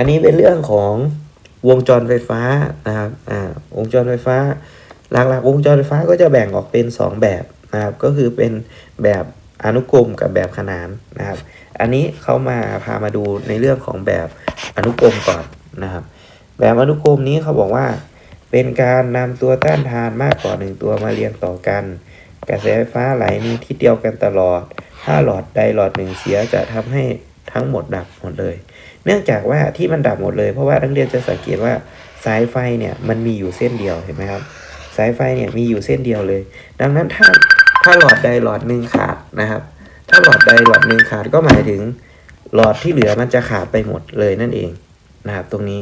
อันนี้เป็นเรื่องของวงจรไฟฟ้านะครับอ่าวงจรไฟฟ้า หลักๆ วงจรไฟฟ้าก็จะแบ่งออกเป็น 2 แบบนะครับ ก็คือเป็นแบบอนุกรมกับแบบขนานนะครับ อันนี้เขามาพามาดูในเรื่องของแบบอนุกรมก่อนนะครับ แบบอนุกรมนี้เขาบอกว่า เป็นการนำตัวต้านทานมากกว่าหนึ่งตัวมาเรียงต่อกัน กระแสไฟฟ้าไหลมีทิศเดียวกันตลอด ถ้าหลอดใดหลอดหนึ่งเสียจะทำให้ ทั้งหมดดับหมดเลย เนื่องจากว่าที่มันดับหมดเลยเพราะว่านักเรียนจะสังเกตว่าสายไฟเนี่ยมันมีอยู่เส้นเดียวเห็นไหมครับ สายไฟเนี่ยมีอยู่เส้นเดียวเลย ดังนั้นถ้าถ้าหลอดใดหลอดหนึ่งขาดนะครับ ถ้าหลอดใดหลอดหนึ่งขาดก็หมายถึงหลอดที่เหลือมันจะขาดไปหมดเลยนั่นเองนะครับตรงนี้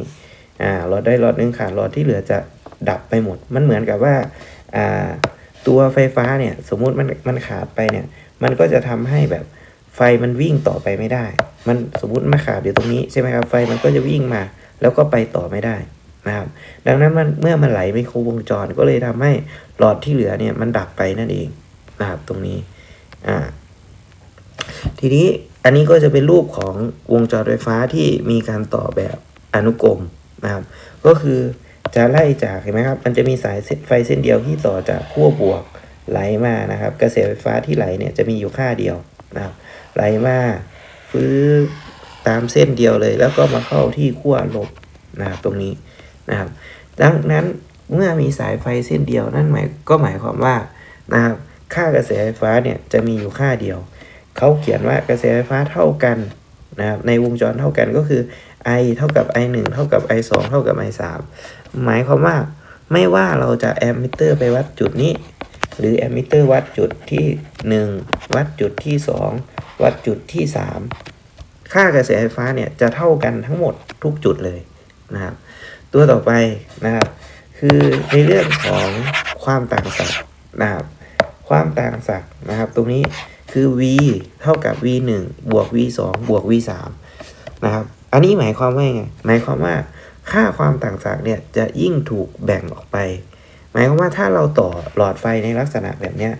อ่าหลอดใดหลอดหนึ่งขาดหลอดที่เหลือจะดับไปหมด มันเหมือนกับว่าอ่าตัวไฟฟ้าเนี่ยสมมุติมันมันขาดไปเนี่ยมันก็จะทำให้แบบไฟมันวิ่งต่อไปไม่ได้ มันสมมติมาขาดอยู่ตรงนี้ใช่ไหมครับไฟมันก็จะวิ่งมา แล้วก็ไปต่อไม่ได้นะครับ ดังนั้นมันเมื่อมันไหลไม่ครบวงจรก็เลยทำให้หลอดที่เหลือเนี่ยมันดับไปนั่นเองนะครับตรงนี้อ่าทีนี้อันนี้ก็จะเป็นรูปของวงจรไฟฟ้าที่มีการต่อแบบอนุกรมนะครับ ก็คือจะไล่จากเห็นไหมครับ มันจะมีสายไฟเส้นเดียวที่ต่อจากขั้วบวกไหลมานะครับ กระแสไฟฟ้าที่ไหลเนี่ยจะมีอยู่ค่าเดียวนะครับไหลมา ฟื้นตามเส้นเดียวเลย แล้วก็มาเข้าที่ขั้วลบนะครับตรงนี้นะครับดังนั้นเมื่อมีสายไฟเส้นเดียวนั่นหมายก็หมายความว่านะครับค่ากระแสไฟฟ้าเนี่ยจะมีอยู่ค่าเดียว เขาเขียนว่ากระแสไฟฟ้าเท่ากันนะครับในวงจรเท่ากันก็คือ I เท่ากับ I 1เท่ากับ I 2เท่ากับ I 3หมายความว่าไม่ว่าเราจะแอมมิเตอร์ไปวัดจุดนี้ หรือแอมมิเตอร์วัดจุดที่ 1 วัดจุดที่ 2 วัดจุดที่ 3 ค่ากระแสไฟฟ้าเนี่ยจะเท่ากันทั้งหมดทุกจุดเลยนะครับ ตัวต่อไปนะครับ คือในเรื่องของความต่างศักย์นะครับ ความต่างศักย์นะครับ ตรงนี้คือ v เท่ากับ v 1บวก v 2บวก v 3นะครับ อันนี้หมายความว่าไง หมายความว่าค่าความต่างศักย์เนี่ยจะยิ่งถูกแบ่งออกไป หมายความว่าถ้าเราต่อหลอดไฟในลักษณะแบบนี้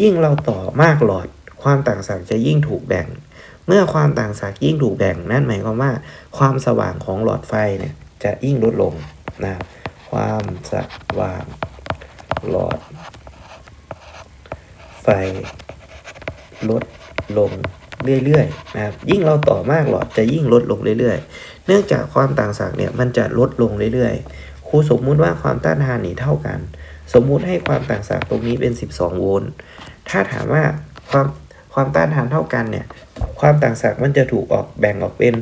ยิ่งเราต่อมากหลอดความต่างศักย์จะยิ่งถูกแบ่ง เมื่อความต่างศักย์ยิ่งถูกแบ่ง นั่นหมายความว่า ความสว่างของหลอดไฟเนี่ยจะยิ่งลดลงนะครับความสว่างหลอด ไฟลดลงเรื่อยๆนะครับยิ่งเราต่อมากหลอดจะยิ่งลดลงเรื่อยๆ เนื่องจากความต่างศักย์เนี่ยมันจะลดลงเรื่อยๆ ครูสมมุติว่าความต้านทานนี่เท่ากัน สมมุติให้ความต่างศักย์ตรงนี้เป็น 12 โวลต์ ถ้าถามว่าความความต้านทานเท่ากันเนี่ย ความต่างศักย์มันจะถูกออกแบ่งออกเป็น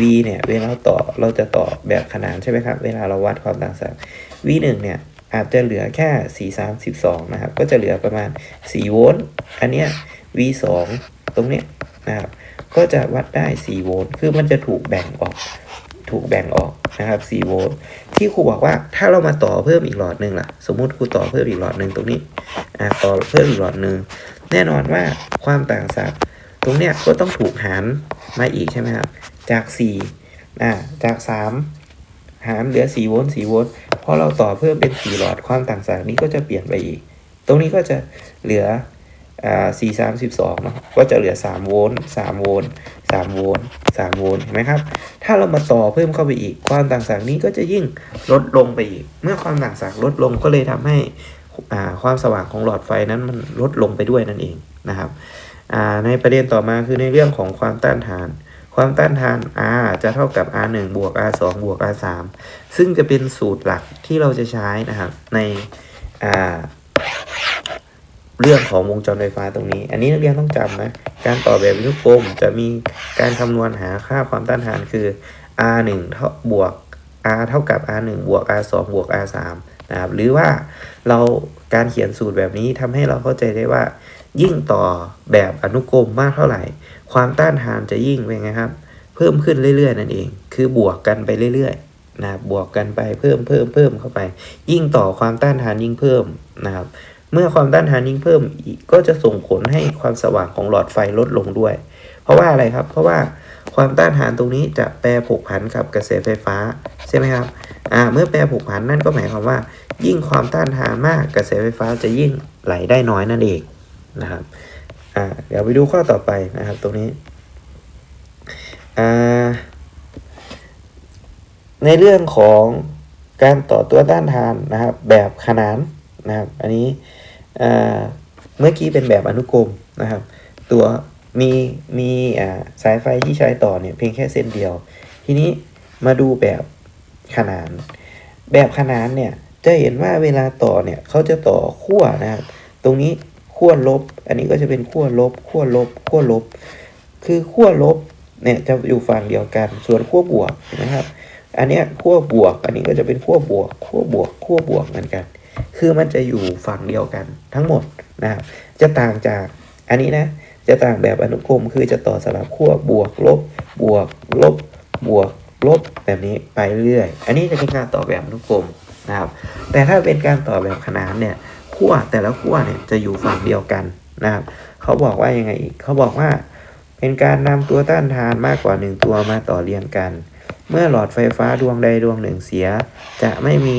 v เนี่ย เวลาเราต่อเราจะต่อแบบขนานใช่ไหมครับ เวลาเราวัดความต่างศักย์ v 1เนี่ยอาจจะเหลือแค่ 4 3 12 นะครับ ก็จะเหลือประมาณ 4 โวลต์ อันเนี้ย v 2ตรงเนี้ยนะครับ ก็จะวัดได้ 4 โวลต์ คือมันจะถูกแบ่งออก ถูกแบ่งออกนะครับ4โวลต์ที่ครูบอกว่าถ้าเรามาต่อเพิ่มอีกหลอดหนึ่งล่ะ สมมุติครูต่อเพิ่มอีกหลอดหนึ่งตรงนี้อ่าต่อเพิ่มอีกหลอดหนึ่งแน่นอนว่าความต่างศักย์ตรงเนี้ยก็ต้องถูกหารมาอีกใช่ไหมครับจาก4อ่าจาก 3 หารเหลือ4โวลต์4โวลต์พอเราต่อเพิ่มเป็น4หลอดความต่างศักย์นี้ก็จะเปลี่ยนไปอีก ตรงนี้ก็จะเหลือ อ่า4 3 12เนาะก็จะเหลือ 3 โวลต์ 3 โวลต์ 3 โวลต์ 3 โวลต์เห็นไหมครับ ถ้าเรามาต่อเพิ่มเข้าไปอีก ความต่างศักย์นี้ก็จะยิ่งลดลงไปอีก เมื่อความต่างศักย์ลดลงก็เลยทำให้อ่าความสว่างของหลอดไฟนั้นมันลดลงไปด้วยนั่นเองนะครับอ่าในประเด็นต่อมาคือในเรื่องของความต้านทาน ความต้านทาน R จะเท่ากับ R 1 บวก R 2 บวก R 3 ซึ่งจะเป็นสูตรหลักที่เราจะใช้นะครับในอ่า เรื่องของวงจรไฟฟ้าตรงนี้ อันนี้นักเรียนต้องจำนะ การต่อแบบวินุกรมจะมีการคำนวณหาค่าความต้านทานคือ R 1เท่าบวก R เท่ากับ R 1บวก R 2บวก R 3นะครับ หรือว่าเราการเขียนสูตรแบบนี้ทำให้เราเข้าใจได้ว่า ยิ่งต่อแบบอนุกรมมากเท่าไหร่ ความต้านทานจะยิ่งเป็นไงครับ เพิ่มขึ้นเรื่อยๆนั่นเอง คือบวกกันไปเรื่อยๆนะครับบวกกันไปเพิ่มเพิ่มเพิ่มเข้าไป ยิ่งต่อความต้านทานยิ่งเพิ่มนะครับ เมื่อความต้านทานยิ่งเพิ่มอีกก็จะส่งผลให้ความสว่างของหลอดไฟลดลงด้วย เพราะว่าอะไรครับ เพราะว่าความต้านทานตรงนี้จะแปรผกผันกับกระแสไฟฟ้าใช่ไหมครับอ่าเมื่อแปรผกผันนั่นก็หมายความว่า ยิ่งความต้านทานมากกระแสไฟฟ้าจะยิ่งไหลได้น้อยนั่นเองนะครับอ่าเดี๋ยวไปดูข้อต่อไปนะครับตรงนี้อ่าในเรื่องของการต่อตัวต้านทานนะครับแบบขนานนะครับ อันนี้ เมื่อกี้เป็นแบบอนุกรมนะครับ ตัวมีมีสายไฟที่ใช้ต่อเนี่ยเพียงแค่เส้นเดียว ทีนี้มาดูแบบขนาน แบบขนานเนี่ยจะเห็นว่าเวลาต่อเนี่ยเขาจะต่อขั้วนะครับ ตรงนี้ขั้วลบ อันนี้ก็จะเป็นขั้วลบขั้วลบขั้วลบ คือขั้วลบเนี่ยจะอยู่ฝั่งเดียวกัน ส่วนขั้วบวกนะครับ อันเนี้ยขั้วบวก อันนี้ก็จะเป็นขั้วบวกขั้วบวกขั้วบวกเหมือนกัน คือมันจะอยู่ฝั่งเดียวกันทั้งหมดนะครับจะต่างจากอันนี้นะจะต่างแบบอนุกรมคือจะต่อสลับขั้วบวกลบบวกลบบวกลบแบบนี้ไปเรื่อย อันนี้จะเป็นการต่อแบบอนุกรมนะครับ แต่ถ้าเป็นการต่อแบบขนานเนี่ยขั้วแต่ละขั้วเนี่ยจะอยู่ฝั่งเดียวกันนะครับเขาบอกว่ายังไงอีกเขาบอกว่า เป็นการนำตัวต้านทานมากกว่าหนึ่งตัวมาต่อเรียงกัน เมื่อหลอดไฟฟ้าดวงใดดวงหนึ่งเสีย จะไม่มี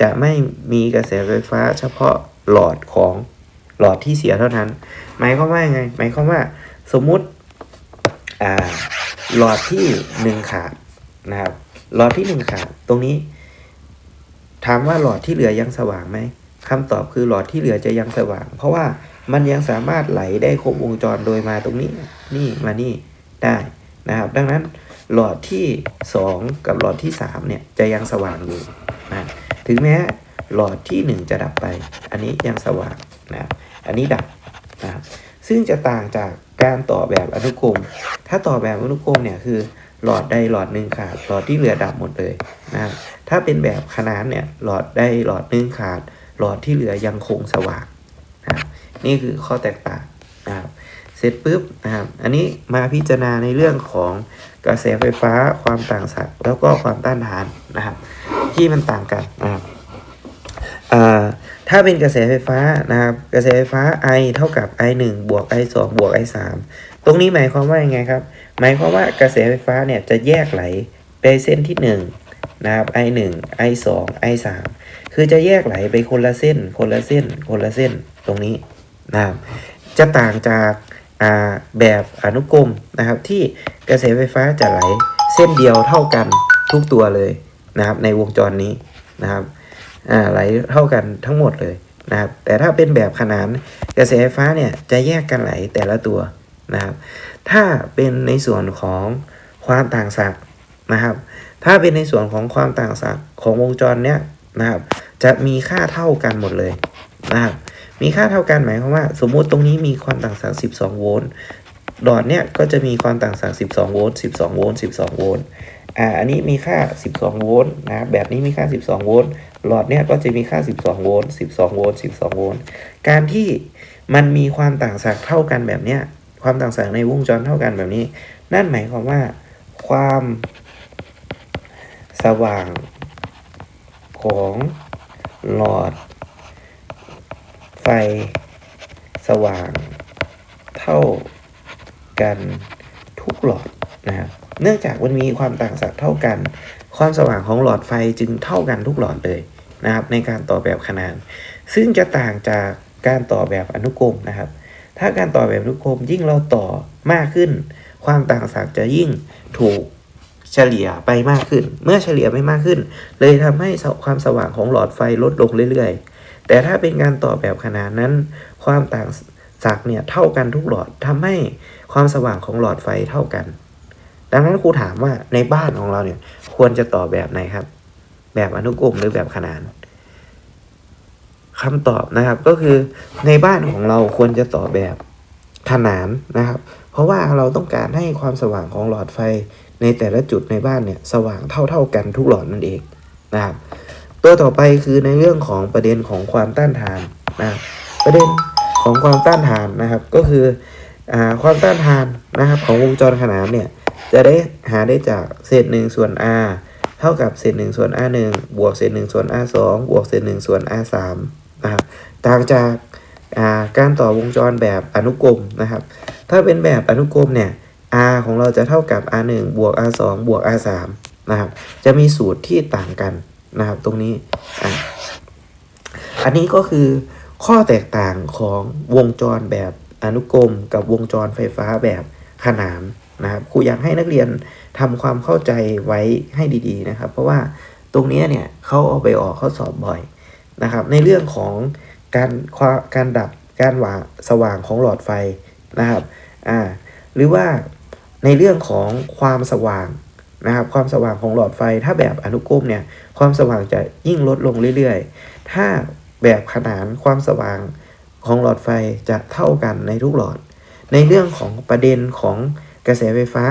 จะไม่มีกระแสไฟฟ้าเฉพาะหลอดของหลอดที่เสียเท่านั้น หมายความว่าไง หมายความว่าสมมุติหลอดที่หนึ่งขาดนะครับ หลอดที่หนึ่งขาดตรงนี้ ถามว่าหลอดที่เหลือยังสว่างไหมคำตอบคือหลอดที่เหลือจะยังสว่าง เพราะว่ามันยังสามารถไหลได้ครบวงจรโดยมาตรงนี้ นี่มานี่ได้นะครับ ดังนั้นหลอดที่ 2 กับหลอดที่3เนี่ยจะยังสว่างอยู่ ถึงแม้หลอดที่ 1 จะดับไป อันนี้ยังสว่างนะครับอันนี้ดับนะครับซึ่งจะต่างจากการต่อแบบอนุกรม ถ้าต่อแบบอนุกรมเนี่ยคือหลอดใดหลอดหนึ่งขาด หลอดที่เหลือดับหมดเลยนะถ้าเป็นแบบขนานเนี่ยหลอดใดหลอดหนึ่งขาด หลอดที่เหลือยังคงสว่างนะนี่คือข้อแตกต่างนะครับเสร็จปุ๊บนะครับอันนี้มาพิจารณาในเรื่องของกระแสไฟฟ้าความต่างศักย์แล้วก็ความต้านทานนะครับ ที่มันต่างกันนะครับถ้าเป็นกระแสไฟฟ้านะครับ กระแสไฟฟ้า I เท่ากับ I 1บวก I 2บวก I 3ตรงนี้หมายความว่ายังไงครับ หมายความว่ากระแสไฟฟ้าเนี่ยจะแยกไหลไปเส้นที่1นะครับ I 1 I 2 I 3คือจะแยกไหลไปคนละเส้น คนละเส้น คนละเส้นตรงนี้นะครับ จะต่างจากาแบบอนุกรมนะครับที่กระแสไฟฟ้าจะไหลเส้นเดียวเท่ากันทุกตัวเลย นะครับในวงจรนี้นะครับอ่าไหลเท่ากันทั้งหมดเลยนะครับแต่ถ้าเป็นแบบขนานกระแสไฟฟ้าเนี่ยจะแยกกันไหลแต่ละตัวนะครับถ้าเป็นในส่วนของความต่างศักย์นะครับ ถ้าเป็นในส่วนของความต่างศักย์ของวงจรเนี้ยนะครับจะมีค่าเท่ากันหมดเลยนะครับมีค่าเท่ากันหมายความว่า สมมุติตรงนี้มีความต่างศักย์12 โวลต์หลอดเนี้ยก็จะมีความต่างศักย์12 โวลต์12 โวลต์12 โวลต์ อ่าอันนี้มีค่า 12 โวลต์นะแบบนี้มีค่า 12 โวลต์หลอดเนี้ยก็จะมีค่า 12 โวลต์12 โวลต์12 โวลต์การที่มันมีความต่างศักย์เท่ากันแบบเนี้ยความต่างศักย์ในวงจรเท่ากันแบบนี้ นั่นหมายความว่าความสว่างของหลอด ไฟสว่างเท่ากันทุกหลอด นะครับเนื่องจากมันมีความต่างศักย์เท่ากัน ความสว่างของหลอดไฟจึงเท่ากันทุกหลอดเลยนะครับ ในการต่อแบบขนาน ซึ่งจะต่างจากการต่อแบบอนุกรมนะครับ ถ้าการต่อแบบอนุกรมยิ่งเราต่อมากขึ้น ความต่างศักย์จะยิ่งถูกเฉลี่ยไปมากขึ้น เมื่อเฉลี่ยไปมากขึ้น เลยทำให้ความสว่างของหลอดไฟลดลงเรื่อยๆ แต่ถ้าเป็นการต่อแบบขนานนั้น ความต่างศักย์เนี่ยเท่ากันทุกหลอดทำให้ความสว่างของหลอดไฟเท่ากัน ดังนั้นครูถามว่าในบ้านของเราเนี่ย ควรจะต่อแบบไหนครับ แบบอนุกรมหรือแบบขนานคำตอบนะครับก็คือในบ้านของเราควรจะต่อแบบขนานนะครับ เพราะว่าเราต้องการให้ความสว่างของหลอดไฟในแต่ละจุดในบ้านเนี่ยสว่างเท่า ๆกันทุกหลอดนั่นเองนะครับ ตัวต่อไปคือในเรื่องของประเด็นของความต้านทานนะประเด็นของความต้านทานนะครับก็คืออความต้านทานนะครับของวงจรขนานเนี่ย จะได้หาได้จากเศษหนึ่งส่วน r เท่ากับเศษหนึ่งส่วน r 1บวกเศษหนึ่งส่วน r 2บวกเศษหนึ่งส่วน r 3นะครับต่างจากาการต่อวงจรแบบอนุกรมนะครับ ถ้าเป็นแบบอนุกรมเนี่ย r ของเราจะเท่ากับ r 1บวก r 2บวก r 3นะครับ จะมีสูตรที่ต่างกันนะครับ ตรงนี้อะอันนี้ก็คือข้อแตกต่างของวงจรแบบอนุกรมกับวงจรไฟฟ้าแบบขนาน นะครับครูอยากให้นักเรียนทำความเข้าใจไว้ให้ดีๆนะครับ เพราะว่าตรงนี้เนี่ยเขาเอาไปออกข้อสอบบ่อยนะครับ ในเรื่องของการาการดับการหว่าสว่างของหลอดไฟนะครับอ่าหรือว่าในเรื่องของความสว่างนะครับ ความสว่างของหลอดไฟถ้าแบบอนุกรมเนี่ยความสว่างจะยิ่งลดลงเรื่อยๆ ถ้าแบบขนานความสว่างของหลอดไฟจะเท่ากันในทุกหลอด ในเรื่องของประเด็นของ กระแสไฟฟ้า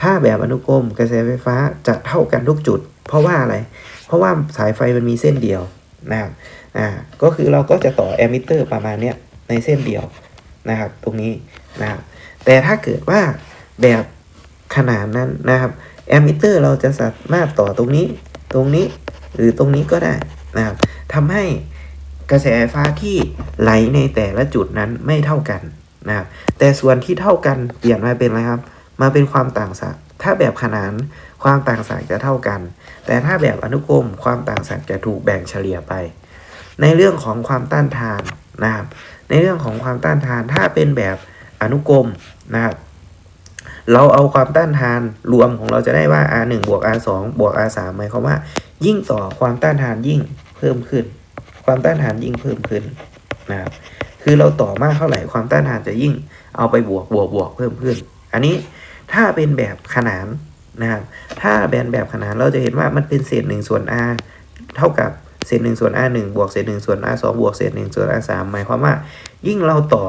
ถ้าแบบอนุกรม กระแสไฟฟ้าจะเท่ากันทุกจุด เพราะว่าอะไร เพราะว่าสายไฟมันมีเส้นเดียวนะครับอ่าก็คือเราก็จะต่อแอมมิเตอร์ประมาณเนี้ยในเส้นเดียวนะครับ ตรงนี้นะครับแต่ถ้าเกิดว่าแบบขนาดนั้นนะครับแอมมิเตอร์เราจะสามารถต่อตรงนี้ ตรงนี้หรือตรงนี้ก็ได้นะครับทำให้กระแสไฟฟ้าที่ไหลในแต่ละจุดนั้นไม่เท่ากัน นะครับแต่ส่วนที่เท่ากันเปลี่ยนมาเป็นอะไรครับ มาเป็นความต่างศักย์ถ้าแบบขนานความต่างศักย์จะเท่ากัน แต่ถ้าแบบอนุกรมความต่างศักย์จะถูกแบ่งเฉลี่ยไป ในเรื่องของความต้านทานนะครับในเรื่องของความต้านทานถ้าเป็นแบบอนุกรมนะครับเราเอาความต้านทานรวมของเราจะได้ว่า R1 บวก R2 บวก R3 หมายความว่า ยิ่งต่อความต้านทานยิ่งเพิ่มขึ้น ความต้านทานยิ่งเพิ่มขึ้นนะครับ คือเราต่อมากเท่าไหร่ความต้านทานจะยิ่งเอาไปบวกบวกบวกเพิ่มขึ้น อันนี้ถ้าเป็นแบบขนานนะครับ ถ้าแบนแบบขนานเราจะเห็นว่ามันเป็นเศษหนึ่งส่วน r เท่ากับเศษหนึ่งส่วน r หนึ่งบวกเศษหนึ่งส่วน r สองบวกเศษหนึ่งส่วน r สามหมายความว่า ยิ่งเราต่อ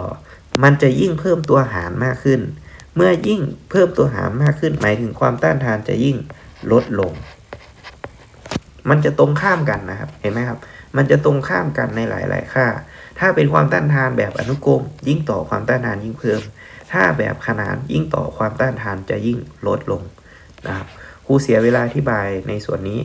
มันจะยิ่งเพิ่มตัวหารมากขึ้น เมื่อยิ่งเพิ่มตัวหารมากขึ้น หมายถึงความต้านทานจะยิ่งลดลง มันจะตรงข้ามกันนะครับ เห็นไหมครับ มันจะตรงข้ามกันในหลาย ๆ ค่า ถ้าเป็นความต้านทานแบบอนุกรมยิ่งต่อความต้านทานยิ่งเพิ่ม ถ้าแบบขนานยิ่งต่อความต้านทานจะยิ่งลดลงนะครับครูเสียเวลาอธิบายในส่วนนี้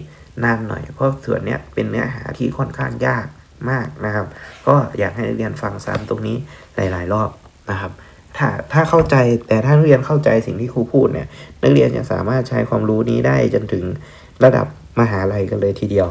นานหน่อย เพราะส่วนนี้เป็นเนื้อหาที่ค่อนข้างยากมากนะครับ ก็อยากให้นักเรียนฟังซ้ำตรงนี้หลาย ๆ รอบนะครับ ถ้าถ้าเข้าใจแต่ถ้านักเรียนเข้าใจสิ่งที่ครูพูดเนี่ยนักเรียนจะสามารถใช้ความรู้นี้ได้จนถึงระดับมหาลัยกันเลยทีเดียว